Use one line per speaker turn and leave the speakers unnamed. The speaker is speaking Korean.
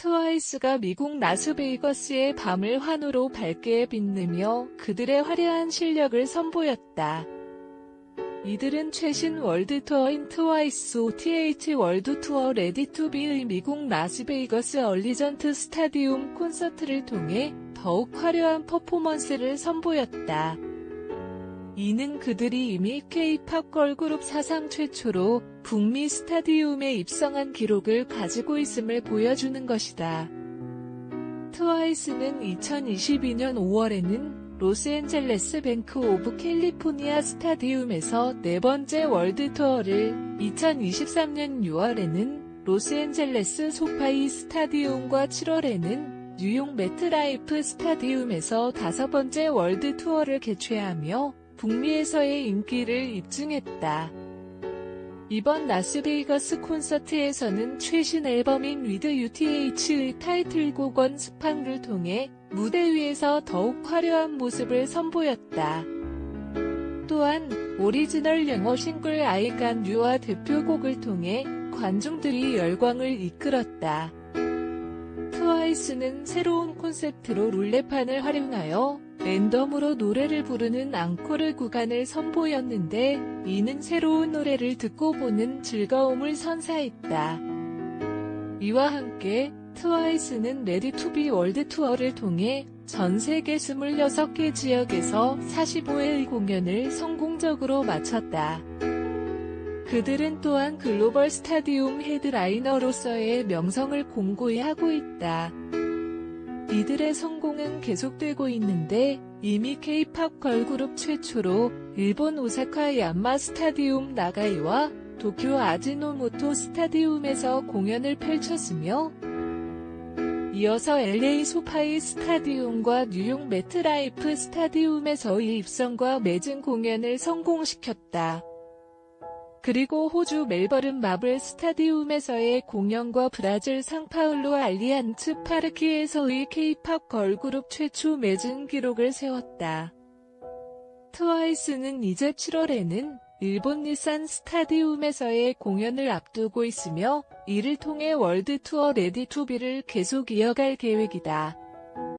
트와이스가 미국 라스베이거스의 밤을 환호로 밝게 빛내며 그들의 화려한 실력을 선보였다. 이들은 최신 월드 투어인 트와이스 OTH 월드 투어 레디 투비의 미국 라스베이거스 얼리전트 스타디움 콘서트를 통해 더욱 화려한 퍼포먼스를 선보였다. 이는 그들이 이미 K-팝 걸그룹 사상 최초로 북미 스타디움에 입성한 기록을 가지고 있음을 보여주는 것이다. 트와이스는 2022년 5월에는 로스앤젤레스 뱅크 오브 캘리포니아 스타디움에서 네 번째 월드 투어를 2023년 6월에는 로스앤젤레스 소파이 스타디움과 7월에는 뉴욕 매트라이프 스타디움에서 다섯 번째 월드 투어를 개최하며 북미에서의 인기를 입증했다. 이번 라스베이거스 콘서트에서는 최신 앨범인 위드 UTH의 타이틀곡 원 스팡을 통해 무대 위에서 더욱 화려한 모습을 선보였다. 또한 오리지널 영어 싱글 아이간 유와 대표곡을 통해 관중들이 열광을 이끌었다. 트와이스는 새로운 콘셉트로 룰레판을 활용하여 랜덤으로 노래를 부르는 앙코르 구간을 선보였는데 이는 새로운 노래를 듣고 보는 즐거움을 선사했다. 이와 함께 트와이스는 레디 투비 월드 투어를 통해 전 세계 26개 지역에서 45회의 공연을 성공적으로 마쳤다. 그들은 또한 글로벌 스타디움 헤드라이너로서의 명성을 공고히 하고 있다. 이들의 성공은 계속되고 있는데 이미 K-팝 걸그룹 최초로 일본 오사카 얀마 스타디움 나가이와 도쿄 아지노모토 스타디움에서 공연을 펼쳤으며 이어서 LA 소파이 스타디움과 뉴욕 매트라이프 스타디움에서의 입성과 맺은 공연을 성공시켰다. 그리고 호주 멜버른 마블 스타디움에서의 공연과 브라질 상파울루 알리안츠 파르키에서의 K-팝 걸그룹 최초 맺은 기록을 세웠다. 트와이스는 이제 7월에는 일본 니산 스타디움에서의 공연을 앞두고 있으며 이를 통해 월드 투어 레디 투비를 계속 이어갈 계획이다.